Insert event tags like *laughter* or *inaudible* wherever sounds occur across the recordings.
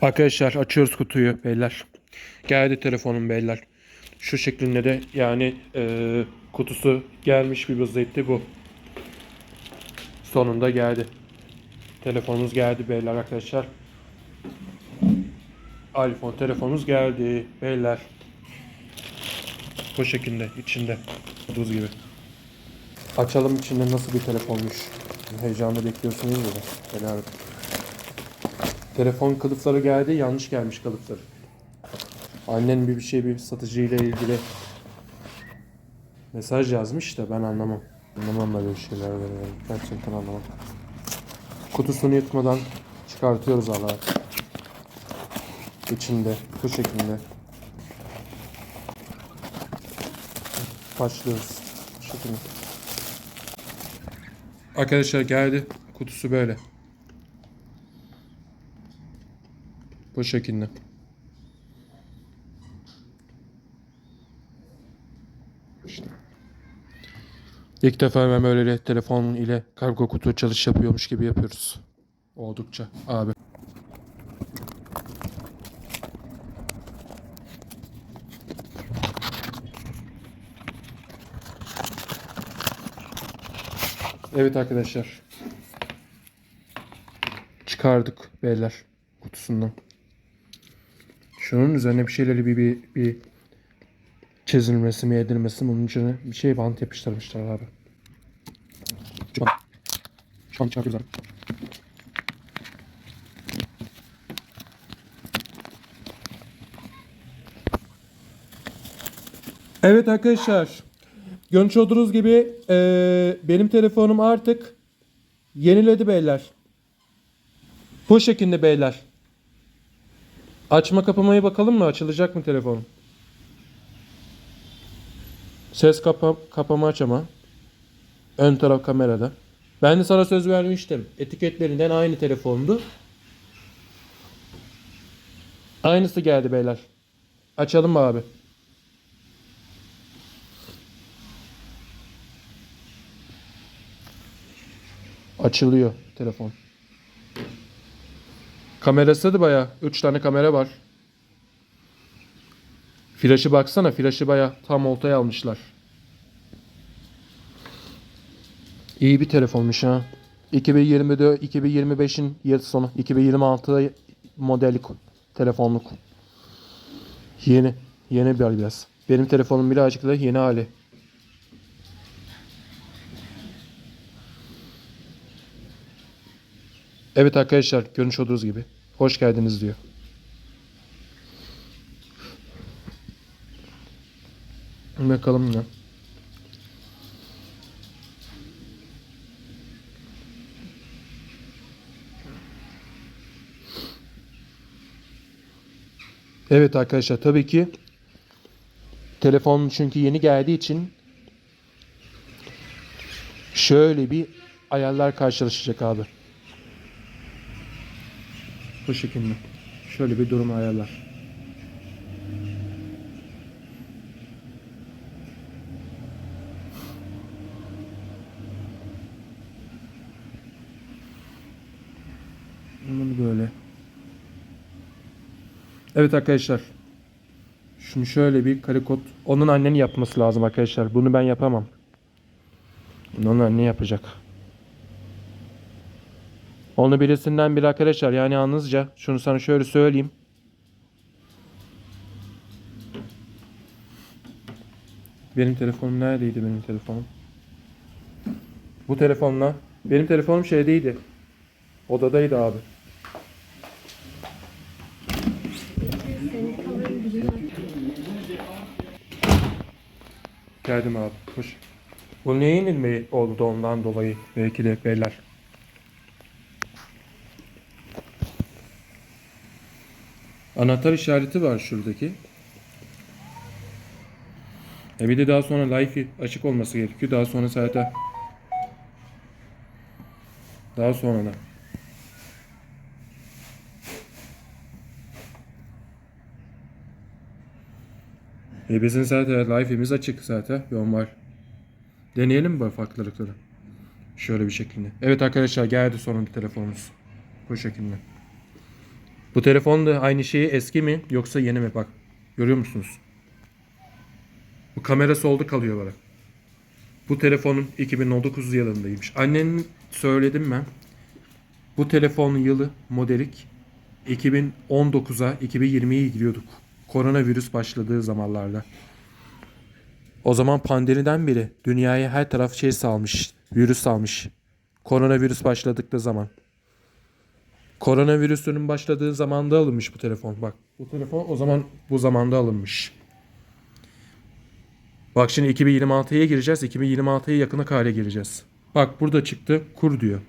Arkadaşlar açıyoruz kutuyu beyler. Geldi telefonum beyler. Şu şeklinde de yani eee, kutusu gelmiş bir vaziyette bu. Sonunda geldi. Telefonumuz geldi beyler arkadaşlar. iPhone telefonumuz geldi beyler. Bu şekilde içinde. Buz gibi. Açalım içinde nasıl bir telefonmuş. Heyecanla bekliyorsunuz ya da. Beyler. Telefon kılıfları geldi. Yanlış gelmiş kılıfları. Annen bir bir şey bir satıcıyla ilgili mesaj yazmış da ben anlamam. Anlamam böyle şeyler böyle. Gerçekten anlamam. Kutusunu yırtmadan çıkartıyoruz Allah. İçinde bu şekilde. Başlıyoruz. Bu şekilde. Arkadaşlar geldi. Kutusu böyle. Bu şekilde. İşte. İlk defa ben böyle telefon ile kargo kutu çalış yapıyormuş gibi yapıyoruz. Oldukça abi. Evet arkadaşlar. Çıkardık beyler kutusundan. Şunun üzerine bir şeyleri bir bir, bir çizilmesi mi edilmesi mi bunun içine bir şey bant yapıştırmışlar abi. Şu an çıkartıyoruz abi. Evet arkadaşlar. Görmüş olduğunuz gibi eee, benim telefonum artık yeniledi beyler. Bu şekilde beyler. Açma kapamaya bakalım mı? Açılacak mı telefon? Ses kapa kapama açama. Ön taraf kamerada. Ben de sana söz vermiştim. Etiketlerinden aynı telefondu. Aynısı geldi beyler. Açalım mı abi? Açılıyor telefon. Kamerası da baya 3 tane kamera var. Flaşı baksana flaşı baya tam oltaya almışlar. İyi bir telefonmuş ha. 2024 2025'in yıl sonu 2026 modeli telefonluk. Yeni. Yeni bir biraz. Benim telefonum birazcık da yeni hali. Evet arkadaşlar görmüş olduğunuz gibi. Hoş geldiniz diyor. Bakalım ne. Evet arkadaşlar tabii ki telefon çünkü yeni geldiği için şöyle bir ayarlar karşılaşacak abi. Bu şekilde. Şöyle bir durum ayarlar. Bunu böyle. Evet arkadaşlar. Şunu şöyle bir kare kod. Onun annenin yapması lazım arkadaşlar. Bunu ben yapamam. Onun anne yapacak. Onu birisinden bir arkadaşlar yani yalnızca şunu sana şöyle söyleyeyim. Benim telefonum neredeydi benim telefonum? Bu telefonla benim telefonum şeydeydi. Odadaydı abi. Geldim abi. Hoş. Bu neyin ilmi oldu ondan dolayı belki de beyler. Anahtar işareti var şuradaki. E bir de daha sonra live açık olması gerekiyor. Daha sonra zaten daha sonra da. E bizim zaten live'imiz açık zaten. Normal. Deneyelim mi farklılıkları? Şöyle bir şekilde. Evet arkadaşlar geldi sonunda telefonumuz. Bu şekilde. Bu telefon da aynı şeyi eski mi yoksa yeni mi bak. Görüyor musunuz? Bu kamera solda kalıyor böyle. Bu telefonun 2019 yılındaymış. Annenin söyledim ben. Bu telefonun yılı modelik 2019'a 2020'ye giriyorduk. Koronavirüs başladığı zamanlarda. O zaman pandemiden beri dünyaya her taraf şey salmış, virüs salmış. Koronavirüs başladıkları zaman. Koronavirüsünün başladığı zamanda alınmış bu telefon. Bak bu telefon o zaman bu zamanda alınmış. Bak şimdi 2026'ya gireceğiz. 2026'ya yakına hale gireceğiz. Bak burada çıktı kur diyor.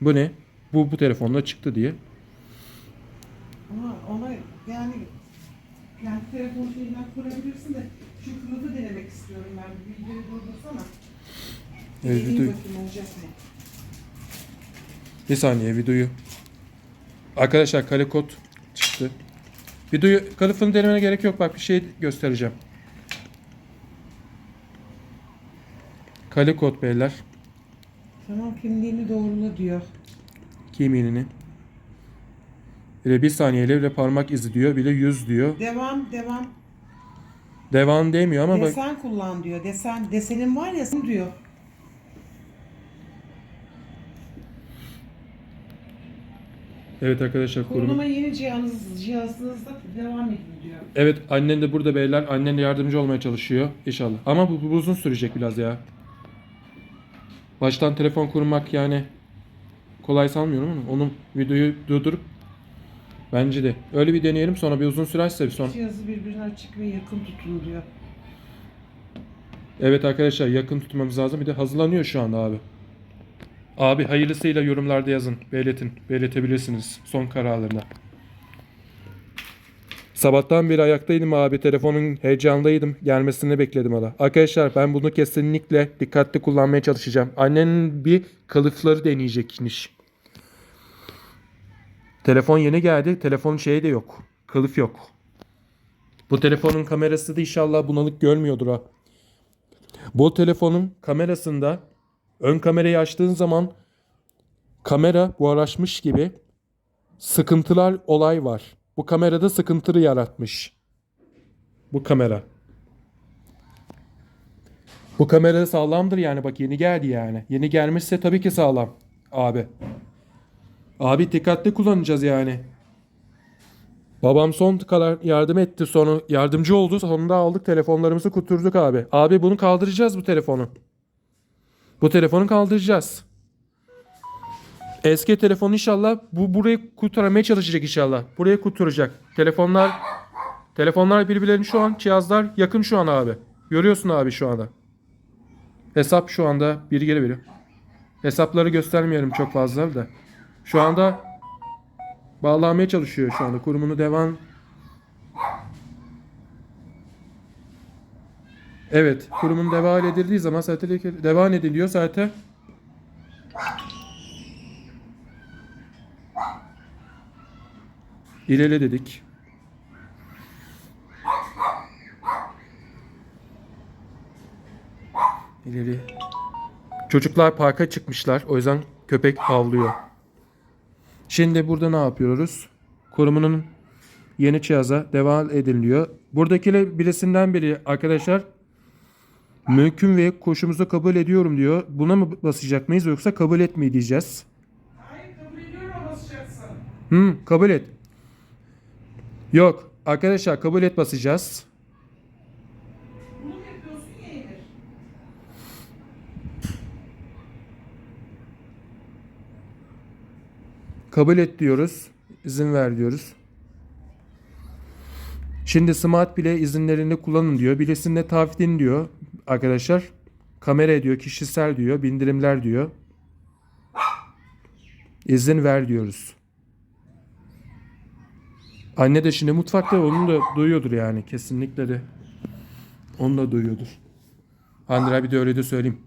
Bu ne? Bu bu telefonda çıktı diye. Ama ona yani kendi telefon şeyinden kurabilirsin de şu kılıfı denemek istiyorum ben. Videoyu durdursana. Evet, mı? Bir saniye videoyu. Arkadaşlar kale kod çıktı. Videoyu kılıfını denemene gerek yok. Bak bir şey göstereceğim. Kale kod beyler. Tamam kimliğini doğrula diyor. Kiminini. Bir de bir saniyeyle bile parmak izi diyor. Bir de yüz diyor. Devam devam. Devam demiyor ama bak. Desen kullan diyor. Desen desenin var ya diyor. Evet arkadaşlar. Kuruluma yeni cihazınız, cihazınızda devam edin diyor. Evet annen de burada beyler. Annen de yardımcı olmaya çalışıyor inşallah. Ama bu, bu uzun sürecek biraz ya. Baştan telefon kurmak yani kolay sanmıyorum ama onun videoyu durdurup bence de öyle bir deneyelim sonra bir uzun sürerse bir sonra. Cihazı birbirine açık ve yakın tutun diyor. Evet arkadaşlar yakın tutmamız lazım. Bir de hazırlanıyor şu anda abi. Abi hayırlısıyla yorumlarda yazın. Belirtin. Belirtebilirsiniz son kararlarını. Sabahtan beri ayaktaydım abi. Telefonun heyecanındaydım. Gelmesini bekledim hala. Arkadaşlar ben bunu kesinlikle dikkatli kullanmaya çalışacağım. Annenin bir kılıfları deneyecekmiş. Telefon yeni geldi. Telefonun şeyi de yok. Kılıf yok. Bu telefonun kamerası da inşallah bunalık görmüyordur ha. Bu telefonun kamerasında ön kamerayı açtığın zaman kamera buharlaşmış gibi sıkıntılar olay var. Bu kamerada sıkıntı yaratmış. Bu kamera. Bu kamera sağlamdır yani bak yeni geldi yani. Yeni gelmişse tabii ki sağlam abi. Abi dikkatli kullanacağız yani. Babam son kadar yardım etti sonra yardımcı oldu sonunda aldık telefonlarımızı kuturduk abi. Abi bunu kaldıracağız bu telefonu. Bu telefonu kaldıracağız. Eski telefon inşallah bu burayı kurtarmaya çalışacak inşallah. Buraya kurtaracak. Telefonlar telefonlar birbirlerine şu an cihazlar yakın şu an abi. Görüyorsun abi şu anda. Hesap şu anda biri geri veriyor. Hesapları göstermiyorum çok fazla da. Şu anda bağlamaya çalışıyor şu anda. Kurumunu devam Evet, kurumun devam edildiği zaman zaten devam ediliyor zaten. İleri dedik. İleri. Çocuklar parka çıkmışlar. O yüzden köpek havlıyor. Şimdi burada ne yapıyoruz? Kurumunun yeni cihaza devam ediliyor. Buradakiler birisinden biri arkadaşlar mümkün ve koşumuzu kabul ediyorum diyor. Buna mı basacak mıyız yoksa kabul etmeyi diyeceğiz? Hayır kabul ediyorum basacaksın. Hı, kabul et. Yok arkadaşlar kabul et basacağız. Bunu mu yapıyorsun ya Emir? Kabul et diyoruz. İzin ver diyoruz. Şimdi Smart bile izinlerini kullanın diyor. Bilesinde tavsiyen diyor arkadaşlar. Kamera diyor, kişisel diyor, bindirimler diyor. İzin ver diyoruz. Anne de şimdi mutfakta onu da duyuyordur yani kesinlikle de. Onu da duyuyordur. Andra bir de öyle de söyleyeyim.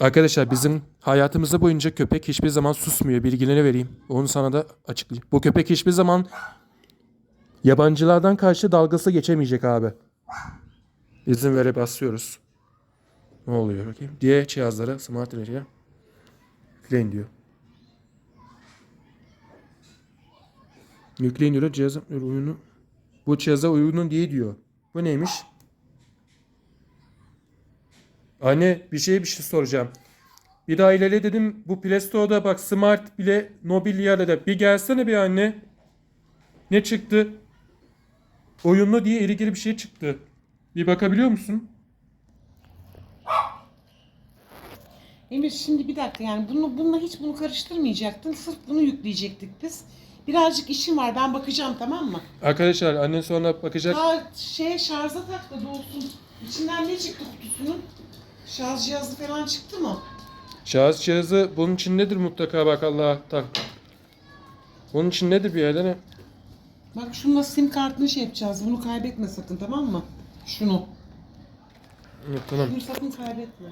Arkadaşlar bizim hayatımızda boyunca köpek hiçbir zaman susmuyor. Bilgileri vereyim. Onu sana da açıklayayım. Bu köpek hiçbir zaman yabancılardan karşı dalgası geçemeyecek abi. İzin verip basıyoruz. Ne oluyor bakayım? Diye cihazlara, smart ileriye. Yükleyin diyor. Yükleyin diyor. Cihazın oyunu. Bu cihaza uygun değil diyor. Bu neymiş? Anne bir şey bir şey soracağım. Bir daha ileri dedim bu Play Store'da bak Smart bile Nobilia'da bir gelsene bir anne. Ne çıktı? Oyunlu diye ilgili bir şey çıktı. Bir bakabiliyor musun? Emir şimdi bir dakika yani bunu bununla hiç bunu karıştırmayacaktın. Sırf bunu yükleyecektik biz. Birazcık işim var ben bakacağım tamam mı? Arkadaşlar annen sonra bakacak. Ha şeye şarja tak da dolsun. İçinden ne çıktı kutusunun? Şarj cihazı falan çıktı mı? Şahıs cihazı bunun için nedir mutlaka bak Allah tak. Bunun için nedir bir yerden? Bak şununla sim kartını şey yapacağız. Bunu kaybetme sakın tamam mı? Şunu. Evet, tamam. Şunu sakın kaybetme.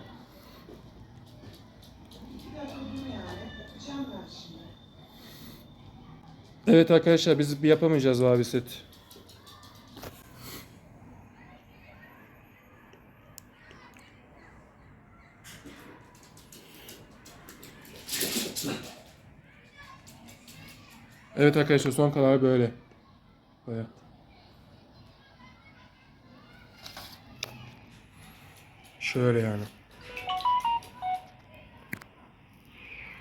Evet arkadaşlar biz bir yapamayacağız abi set. Evet arkadaşlar son karar böyle. Baya. Şöyle yani.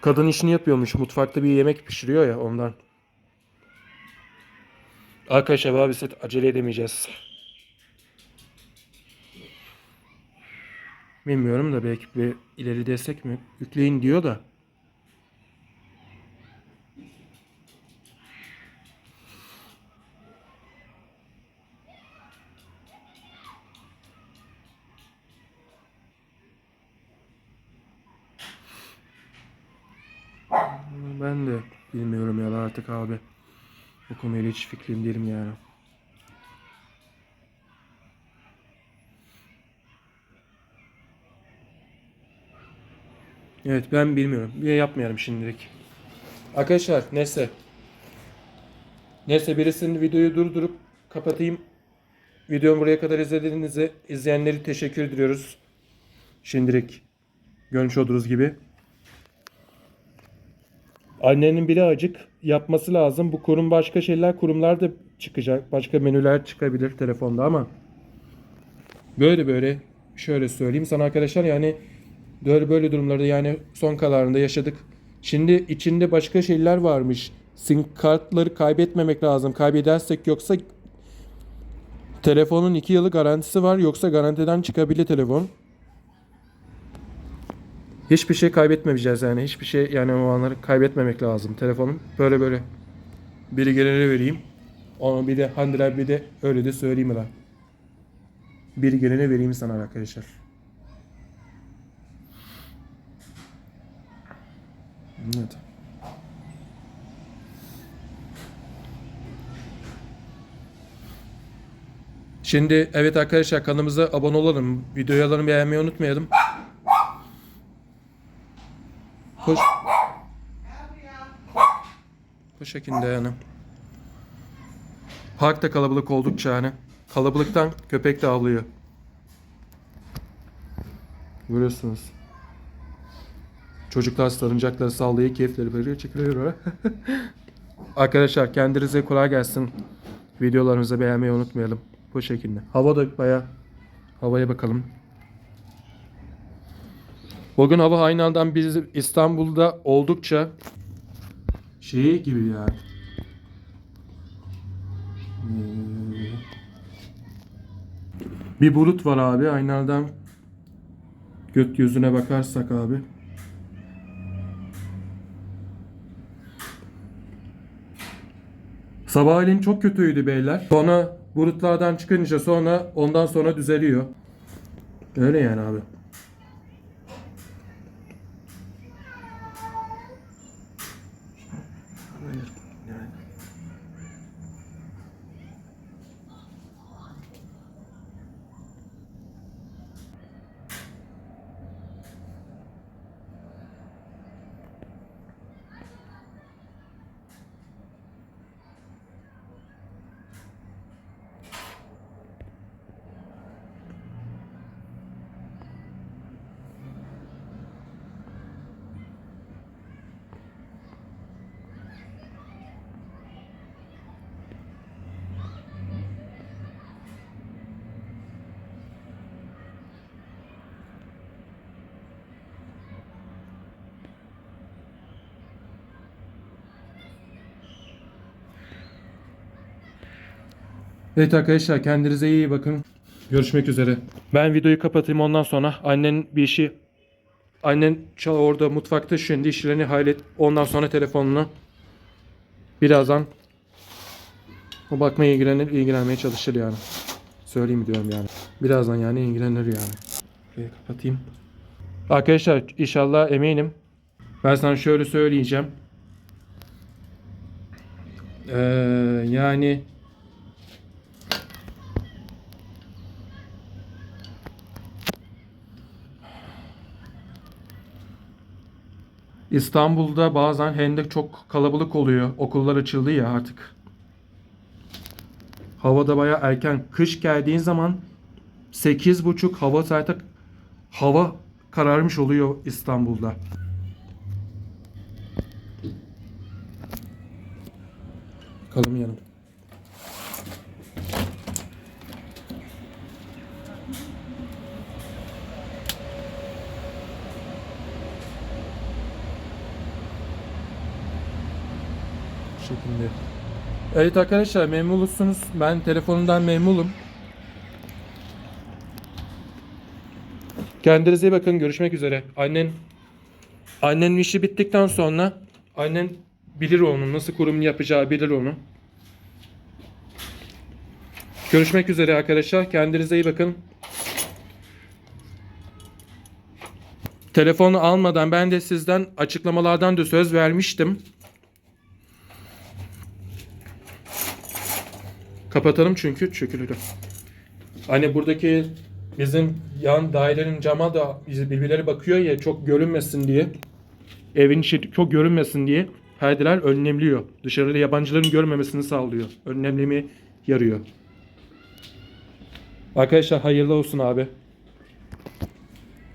Kadın işini yapıyormuş. Mutfakta bir yemek pişiriyor ya ondan. Arkadaşlar abi set acele edemeyeceğiz. Bilmiyorum da belki bir ileri destek mi yükleyin diyor da. Ben de bilmiyorum ya artık abi. Bu konuyla hiç fikrim değilim yani. Evet ben bilmiyorum. Bir yapmayalım şimdilik. Arkadaşlar neyse. Neyse birisinin videoyu durdurup kapatayım. Videomu buraya kadar izlediğinize izleyenleri teşekkür ediyoruz. Şimdilik görmüş olduğunuz gibi. Annenin bile acık yapması lazım. Bu kurum başka şeyler kurumlar da çıkacak. Başka menüler çıkabilir telefonda ama böyle böyle şöyle söyleyeyim sana arkadaşlar yani böyle böyle durumlarda yani son kararında yaşadık. Şimdi içinde başka şeyler varmış. Sim kartları kaybetmemek lazım. Kaybedersek yoksa telefonun 2 yılı garantisi var yoksa garantiden çıkabilir telefon. Hiçbir şey kaybetmeyeceğiz yani. Hiçbir şey yani o anları kaybetmemek lazım telefonun. Böyle böyle. Biri gelene vereyim. Onu bir de Handler bir de öyle de söyleyeyim lan. Biri gelene vereyim sana arkadaşlar. Evet. Şimdi evet arkadaşlar kanalımıza abone olalım. Videolarını beğenmeyi unutmayalım. Koş. Bu şekilde yani. Park da kalabalık oldukça yani. Kalabalıktan köpek de avlıyor. Görüyorsunuz. Çocuklar sarıncakları sallıyor, keyifleri veriyor, çekiliyor. *laughs* Arkadaşlar kendinize kolay gelsin. Videolarımızı beğenmeyi unutmayalım. Bu şekilde. Hava da baya havaya bakalım. Bugün hava aynı anda biz İstanbul'da oldukça şey gibi yani. Ee, Bir bulut var abi aynı anda gökyüzüne bakarsak abi. Sabahleyin çok kötüydü beyler. Sonra bulutlardan çıkınca sonra ondan sonra düzeliyor. Öyle yani abi. Evet arkadaşlar kendinize iyi bakın. Görüşmek üzere. Ben videoyu kapatayım ondan sonra annen bir işi annen çal orada mutfakta şimdi işlerini hallet. Ondan sonra telefonunu birazdan o bakmaya ilgilenir, ilgilenmeye çalışır yani. Söyleyeyim diyorum yani. Birazdan yani ilgilenir yani. Şurayı kapatayım. Arkadaşlar inşallah eminim. Ben sana şöyle söyleyeceğim. Ee, yani İstanbul'da bazen hendek çok kalabalık oluyor. Okullar açıldı ya artık. Havada baya erken. Kış geldiğin zaman 8.30 hava zaten hava kararmış oluyor İstanbul'da. Bakalım yanım. Bu şekilde. Evet arkadaşlar memnunsunuz. Ben telefonumdan memnunum. Kendinize iyi bakın. Görüşmek üzere. Annen annenin işi bittikten sonra annen bilir onu. Nasıl kurum yapacağı bilir onu. Görüşmek üzere arkadaşlar. Kendinize iyi bakın. Telefonu almadan ben de sizden açıklamalardan da söz vermiştim. Kapatalım çünkü çökülür. Hani buradaki bizim yan dairenin cama da birbirleri bakıyor ya çok görünmesin diye. Evin içi çok görünmesin diye perdeler önlemliyor. Dışarıda yabancıların görmemesini sağlıyor. Önlemlemi yarıyor. Arkadaşlar hayırlı olsun abi.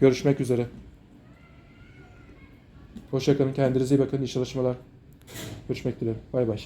Görüşmek üzere. Hoşçakalın. Kendinize iyi bakın. İyi çalışmalar. Görüşmek dileğiyle. Bay bay.